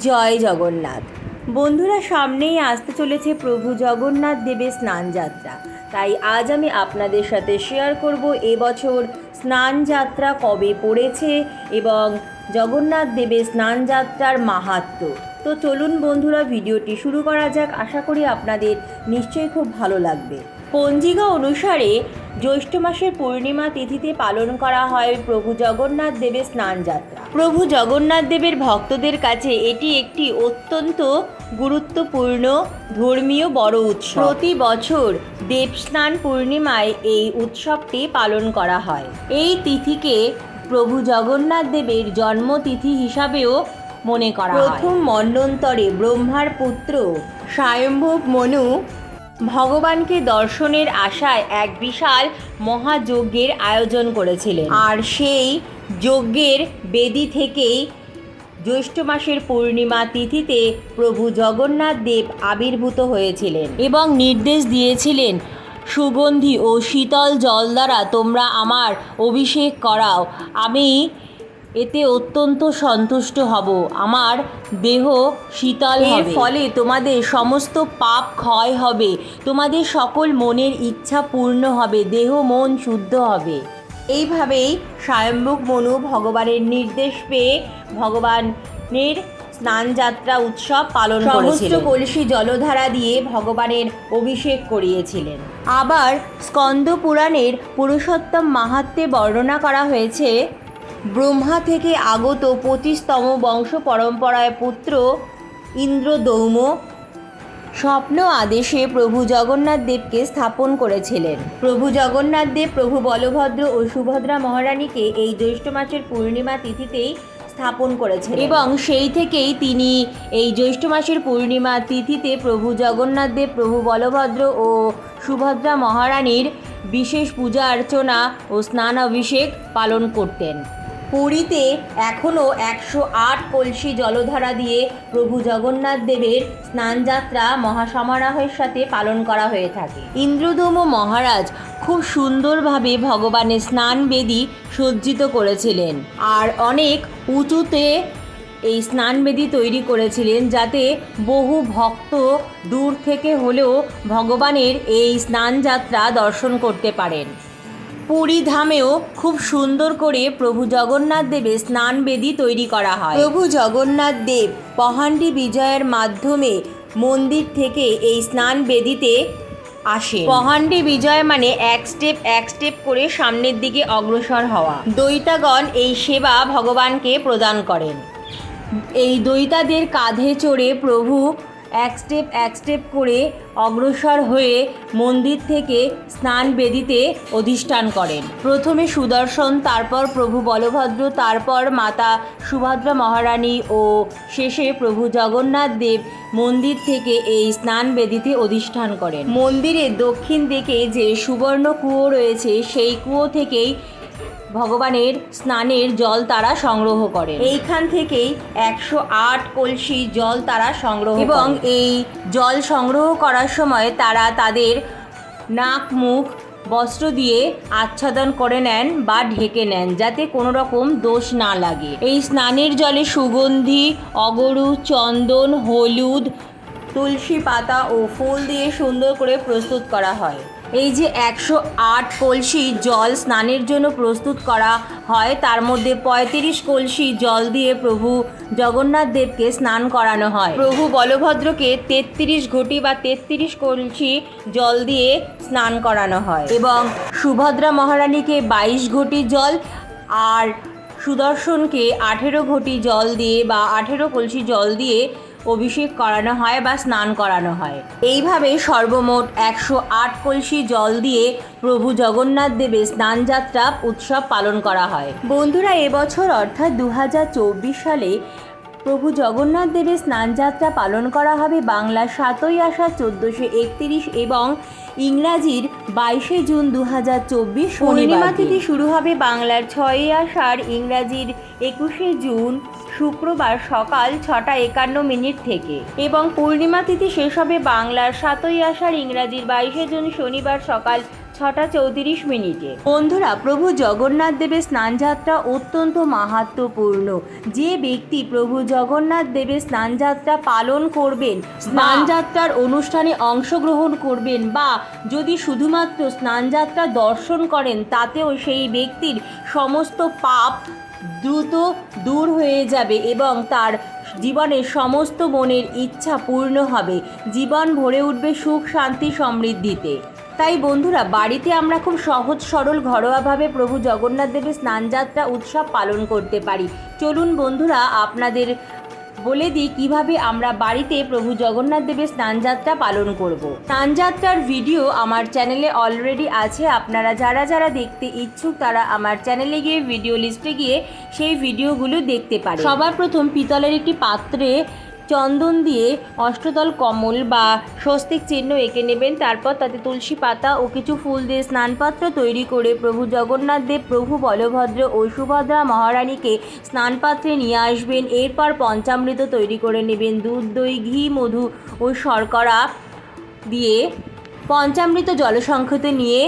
জয় জগন্নাথ। বন্ধুরা, সামনেই আসতে চলেছে প্রভু জগন্নাথ দেবের স্নানযাত্রা। তাই আজ আমি আপনাদের সাথে শেয়ার করব এবছর স্নানযাত্রা কবে পড়েছে এবং জগন্নাথ দেবের স্নানযাত্রার মাহাত্ম্য তো চলুন বন্ধুরা, ভিডিওটি শুরু করা যাক। আশা করি আপনাদের নিশ্চয়ই খুব ভালো লাগবে। পঞ্জিকা অনুসারে জ্যৈষ্ঠ মাসের পূর্ণিমা তিথিতে পালন করা হয় প্রভু জগন্নাথ দেবের স্নানযাত্রা প্রভু জগন্নাথ দেবের ভক্তদের কাছে এটি একটি অত্যন্ত গুরুত্বপূর্ণ ধর্মীয় বড় উৎসব। প্রতি বছর দেবস্নান পূর্ণিমায় এই উৎসবটি পালন করা হয়। এই তিথিকে প্রভু জগন্নাথ দেবের জন্মতিথি হিসাবেও মনে করা প্রথম মন্বন্তরে ব্রহ্মার পুত্র স্বয়ম্ভব মনু ভগবানকে দর্শনের আশায় এক বিশাল মহাযজ্ঞের আয়োজন করেছিলেন। আর সেই যজ্ঞের বেদি থেকেই জ্যৈষ্ঠ মাসের পূর্ণিমা তিথিতে প্রভু জগন্নাথ দেব আবির্ভূত হয়েছিলেন। এবং নির্দেশ দিয়েছিলেন সুগন্ধি ও শীতল জল দ্বারা তোমরা আমার অভিষেক করাও। আমি এতে অত্যন্ত সন্তুষ্ট হব। আমার দেহ শীতল এর ফলে তোমাদের সমস্ত পাপ ক্ষয় হবে। তোমাদের সকল মনের ইচ্ছা পূর্ণ হবে। দেহ মন শুদ্ধ হবে। এইভাবেই স্বয়ম্ভুক মনু ভগবানের নির্দেশ পেয়ে ভগবানের স্নানযাত্রা উৎসব পালন করেছিলেন। কলসি জলধারা দিয়ে ভগবানের অভিষেক করিয়েছিলেন। আবার স্কন্দ পুরাণের পুরুষোত্তম মাহাত্মে বর্ণনা করা হয়েছে ব্রহ্মা থেকে আগত পঁচিশতম বংশ পরম্পরায় পুত্র ইন্দ্রদৌম স্বপ্ন আদেশে প্রভু জগন্নাথ দেবকে স্থাপন করেছিলেন। প্রভু জগন্নাথ দেব, প্রভু বলভদ্র ও সুভদ্রা মহারানীকে এই জ্যৈষ্ঠ মাসের পূর্ণিমা তিথিতেই স্থাপন করেছেন এবং সেই থেকেই তিনি এই জ্যৈষ্ঠ মাসের পূর্ণিমা তিথিতে প্রভু জগন্নাথ দেব, প্রভু বলভদ্র ও সুভদ্রা মহারানীর বিশেষ পূজা অর্চনা ও স্নান অভিষেক পালন করতেন। পুরীতে এখনও একশো আট কলসি জলধারা দিয়ে প্রভু জগন্নাথ দেবের স্নানযাত্রা মহাসমারোহের সাথে পালন করা হয়ে থাকে। ইন্দ্রদম মহারাজ খুব সুন্দরভাবে ভগবানের স্নান বেদি সজ্জিত করেছিলেন আর অনেক উঁচুতে এই স্নানবেদি তৈরি করেছিলেন যাতে বহু ভক্ত দূর থেকে হলেও ভগবানের এই স্নানযাত্রা দর্শন করতে পারেন। পুরী ধামেও খুব সুন্দর করে প্রভু জগন্নাথ দেবের স্নান বেদি তৈরি করা হয়। প্রভু জগন্নাথ দেব পহান্ডি বিজয়ের মাধ্যমে মন্দির থেকে এই স্নান বেদিতে আসে পহান্ডি বিজয় মানে এক স্টেপ এক স্টেপ করে সামনের দিকে অগ্রসর হওয়া। দৈতাগণ এই সেবা ভগবানকে প্রদান করেন। এই দৈতাদের কাঁধে চড়ে প্রভু এক স্টেপ এক স্টেপ করে অগ্রসর হয়ে মন্দির থেকে স্নান বেদিতে অধিষ্ঠান করেন। প্রথমে সুদর্শন, তারপর প্রভু বলভদ্র, তারপর মাতা সুভদ্রা মহারানী ও শেষে প্রভু জগন্নাথ দেব মন্দির থেকে এই স্নান বেদিতে অধিষ্ঠান করেন। মন্দিরের দক্ষিণ দিকে যে সুবর্ণ কুয়ো রয়েছে, সেই কুয়ো থেকেই ভগবানের স্নানের জল তারা সংগ্রহ করে এইখান থেকেই একশো আট কলসি জল তারা সংগ্রহ এবং এই জল সংগ্রহ করার সময় তারা তাদের নাক মুখ বস্ত্র দিয়ে আচ্ছাদন করে নেন বা ঢেকে নেন যাতে কোনো রকম দোষ না লাগে। এই স্নানের জলে সুগন্ধি অগরু চন্দন হলুদ তুলসী পাতা ও ফুল দিয়ে সুন্দর করে প্রস্তুত করা হয়। এই যে একশো আট কলসি জল স্নানের জন্য প্রস্তুত করা হয়, তার মধ্যে পঁয়ত্রিশ কলসি জল দিয়ে প্রভু জগন্নাথ দেবকে স্নান করানো হয়। প্রভু বলভদ্রকে তেত্রিশ ঘটি বা তেত্রিশ কলসি জল দিয়ে স্নান করানো হয় এবং সুভদ্রা মহারানীকে বাইশ ঘটি জল আর সুদর্শনকে আঠেরো ঘটি জল দিয়ে বা আঠেরো কলসি জল দিয়ে অভিষেক করানো হয় বা স্নান করানো হয়। এইভাবে সর্বমোট একশো আট কলসি জল দিয়ে প্রভু জগন্নাথ দেবের স্নান যাত্রা উৎসব পালন করা হয়। বন্ধুরা, এবছর অর্থাৎ দুহাজার চব্বিশ সালে প্রভু জগন্নাথ দেবের স্নানযাত্রা পালন করা হবে বাংলার সাতই আষাঢ় চোদ্দোশো একত্রিশ এবং ইংরাজির বাইশে জুন দু হাজার চব্বিশ পূর্ণিমা তিথি শুরু হবে বাংলার ছয়ই আষাঢ় ইংরাজির একুশে জুন শুক্রবার সকাল ছটা একান্ন মিনিট থেকে। এবং পূর্ণিমা তিথি শেষ হবে বাংলার সাতই আষাঢ় ইংরাজির বাইশে জুন শনিবার সকাল ছটা চৌত্রিশ মিনিটে। বন্ধুরা, প্রভু জগন্নাথ দেবের স্নানযাত্রা অত্যন্ত মাহাত্ম্যপূর্ণ। যে ব্যক্তি প্রভু জগন্নাথ দেবের স্নানযাত্রা পালন করবেন, স্নানযাত্রার অনুষ্ঠানে অংশগ্রহণ করবেন বা যদি শুধুমাত্র স্নানযাত্রা দর্শন করেন, তাতেও সেই ব্যক্তির সমস্ত পাপ দ্রুত দূর হয়ে যাবে এবং তার জীবনের সমস্ত মনের ইচ্ছা পূর্ণ হবে। জীবন ভরে উঠবে সুখ, শান্তি, সমৃদ্ধিতে। তাই বন্ধুরা, বাড়িতে আমরা খুব সহজ সরল ঘরোয়াভাবে প্রভু জগন্নাথ দেবের স্নানযাত্রা উৎসব পালন করতে পারি। চলুন বন্ধুরা, আপনাদের বলে দিই কীভাবে আমরা বাড়িতে প্রভু জগন্নাথ দেবের স্নানযাত্রা পালন করব। স্নানযাত্রার ভিডিও আমার চ্যানেলে অলরেডি আছে। আপনারা যারা যারা দেখতে ইচ্ছুক, তারা আমার চ্যানেলে গিয়ে ভিডিও লিস্টে গিয়ে সেই ভিডিওগুলো দেখতে পারে সবার প্রথম পিতলের একটি পাত্রে চন্দন দিয়ে অষ্টদল কমল বা স্বস্তিক চিহ্ন এঁকে নেবেন। তারপর তাতে তুলসী পাতা ও কিছু ফুল দিয়ে স্নানপাত্র তৈরি করে প্রভু জগন্নাথ দেব, প্রভু বলভদ্র ও সুভদ্রা মহারানীকে স্নানপাত্রে নিয়ে আসবেন। এরপর পঞ্চামৃত তৈরি করে নেবেন। দুধ, দই, ঘি, মধু ও শর্করা দিয়ে পঞ্চামৃত জলসংক্ষিত নিয়ে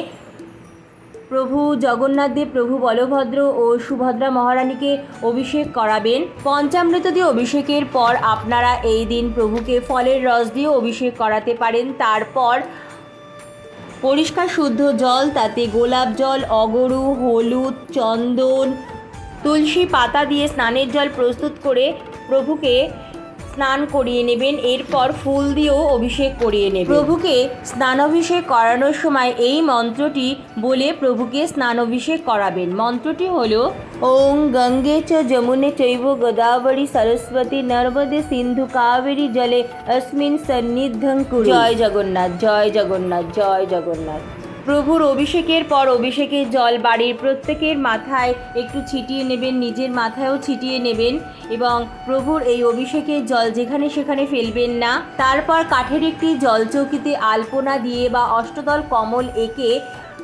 প্রভু জগন্নাথ দেব, প্রভু বলভদ্র ও সুভদ্রা মহারানীকে অভিষেক করাবেন। পঞ্চামৃত দিয়ে অভিষেকের পর আপনারা এই দিন প্রভুকে ফলের রস দিয়ে অভিষেক করাতে পারেন। তারপর পরিষ্কার শুদ্ধ জল, তাতে গোলাপ জল, অগরু, হলুদ, চন্দন, তুলসী পাতা দিয়ে স্নানের জল প্রস্তুত করে প্রভুকে স্নান করিয়ে নেবেন, এরপর ফুল দিয়েও অভিষেক করিয়ে নেবেন। প্রভুকে স্নানাভিষেক করানোর সময় এই মন্ত্রটি বলে প্রভুকে স্নানাভিষেক করাবেন। মন্ত্রটি হলো, ওং গঙ্গে চ যমুনে চৈব গোদাবরী সরস্বতী নর্মদে সিন্ধু কাবেরী জলে অস্মিন সন্নিধ্যং জয় জগন্নাথ জয় জগন্নাথ জয় জগন্নাথ। প্রভুর অভিষেকের পর অভিষেকের জল বাড়ির প্রত্যেকের মাথায় একটু ছিটিয়ে নেবেন, নিজের মাথায়ও ছিটিয়ে নেবেন এবং প্রভুর এই অভিষেকের জল যেখানে সেখানে ফেলবেন না। তারপর কাঠের একটি জলচৌকিতে আলপনা দিয়ে বা অষ্টদল কমল এঁকে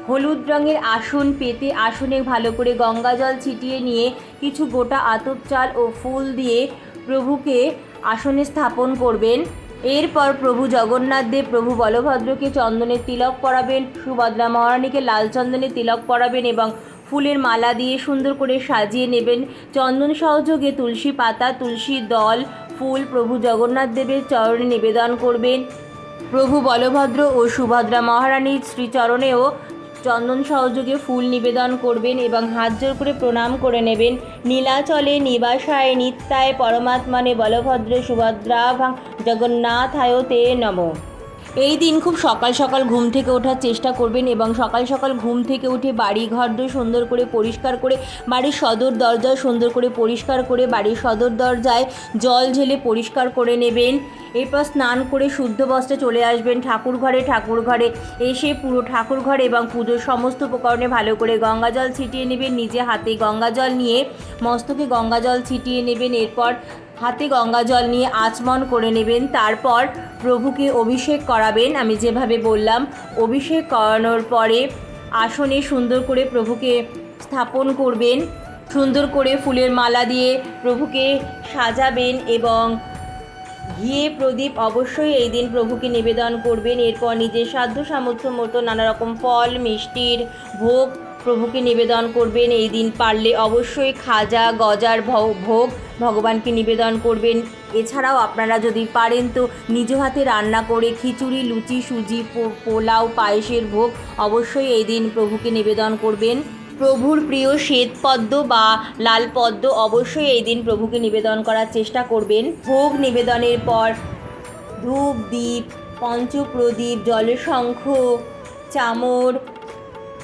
হলুদ রঙের আসন পেতে আসনে ভালো করে গঙ্গা জল ছিটিয়ে নিয়ে কিছু গোটা আতপ চাল ও ফুল দিয়ে প্রভুকে আসনে স্থাপন করবেন। এরপর প্রভু জগন্নাথ দেব, প্রভু বলভদ্রকে চন্দনের তিলক পরাবেন, সুভদ্রা মহারানীকে লাল চন্দনের তিলক পরাবেন এবং ফুলের মালা দিয়ে সুন্দর করে সাজিয়ে নেবেন। চন্দন সহযোগে তুলসী পাতা, তুলসী দল, ফুল প্রভু জগন্নাথ দেবের চরণে নিবেদন করবেন। প্রভু বলভদ্র ও সুভদ্রা মহারানীর শ্রীচরণেও চন্দন সহযোগে ফুল নিবেদন করবেন এবং হাত জোর করে প্রণাম করে নেবেন। নীলাচলে নিবাসায় নিত্যায় পরমাত্মানে বলভদ্র সুভদ্রা জগন্নাথায় তে নম। এই দিন খুব সকাল সকাল ঘুম থেকে ওঠার চেষ্টা করবেন এবং সকাল সকাল ঘুম থেকে উঠে বাড়ি ঘর দর সুন্দর করে পরিষ্কার করে বাড়ির সদর দরজা সুন্দর করে পরিষ্কার করে বাড়ির সদর দরজায় জল ঢেলে পরিষ্কার করে নেবেন। এরপর স্নান করে শুদ্ধ বস্ত্রে চলে আসবেন ঠাকুর ঘরে। ঠাকুর ঘরে এসে পুরো ঠাকুর ঘরে এবং পুজোর সমস্ত উপকরণে ভালো করে গঙ্গা জল ছিটিয়ে নেবেন। নিজে হাতে গঙ্গা জল নিয়ে মস্তকে গঙ্গা জল ছিটিয়ে নেবেন। এরপর হাতে গঙ্গা জল নিয়ে আচমন করে নেবেন, তারপর প্রভুকে অভিষেক করাবেন। আমি যেভাবে বললাম, অভিষেক করানোর পরে আসনে সুন্দর করে প্রভুকে স্থাপন করবেন, সুন্দর করে ফুলের মালা দিয়ে প্রভুকে সাজাবেন এবং ঘিয়ে প্রদীপ অবশ্যই এই দিন প্রভুকে নিবেদন করবেন। এরপর নিজের সাধ্য সামর্থ্য মতো নানা রকম ফল, মিষ্টির ভোগ প্রভুকে নিবেদন করবেন, এই দিন পারলে অবশ্যই খাজা গজার ভোগ ভগবানকে নিবেদন করবেন। এছাড়াও আপনারা যদি পারেন তো নিজ হাতে রান্না করে খিচুড়ি, লুচি, সুজি পোলাও, পায়েসের ভোগ অবশ্যই এই দিন প্রভুকে নিবেদন করবেন। প্রভুর প্রিয় শ্বেত পদ্ম বা লাল পদ্ম অবশ্যই এই দিন প্রভুকে নিবেদন করার চেষ্টা করবেন। ভোগ নিবেদনের পর ধূপ দ্বীপ পঞ্চপ্রদীপ জলশঙ্খ চামর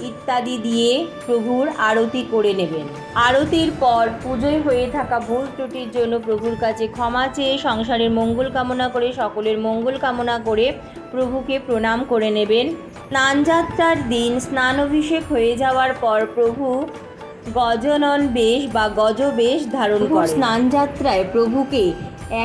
ইত্যাদি দিয়ে প্রভুর আরতি করে নেবেন। আরতির পর পুজোয় হয়ে থাকা ভুল ত্রুটির জন্য প্রভুর কাছে ক্ষমা চেয়ে সংসারের মঙ্গল কামনা করে সকলের মঙ্গল কামনা করে প্রভুকে প্রণাম করে নেবেন। স্নানযাত্রার দিন স্নান অভিষেক হয়ে যাওয়ার পর প্রভু গজনন বেশ বা গজ বেশ ধারণ করে স্নানযাত্রায় প্রভুকে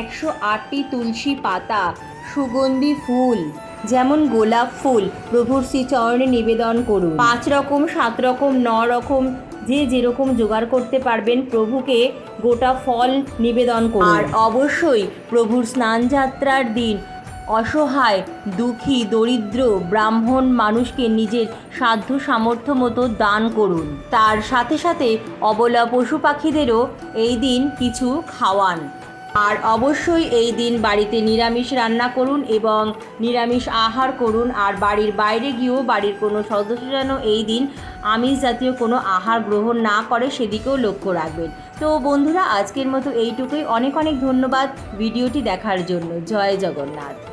একশো আটটি তুলসী পাতা সুগন্ধি ফুল যেমন গোলাপ ফুল, প্রভুর শ্রীচরণে নিবেদন করুন। পাঁচ রকম, সাত রকম, ন রকম, যে যেরকম জোগাড় করতে পারবেন, প্রভুকে গোটা ফল নিবেদন করুন। আর অবশ্যই প্রভুর স্নানযাত্রার দিন, অসহায়, দুঃখী, দরিদ্র, ব্রাহ্মণ মানুষকে নিজের সাধ্য সামর্থ্য মতো দান করুন। তার সাথে সাথে অবলা পশু পাখিদেরও এই দিন কিছু খাওয়ান। আর অবশ্যই এই দিন বাড়িতে নিরামিষ রান্না করুন এবং নিরামিষ আহার করুন। আর বাড়ির বাইরে গিয়েও বাড়ির কোনো সদস্য যেন এই দিন আমিষ জাতীয় কোনো আহার গ্রহণ না করে, সেদিকেও লক্ষ্য রাখবেন। তো বন্ধুরা, আজকের মতো এইটুকুই। অনেক অনেক ধন্যবাদ ভিডিওটি দেখার জন্য। জয় জগন্নাথ।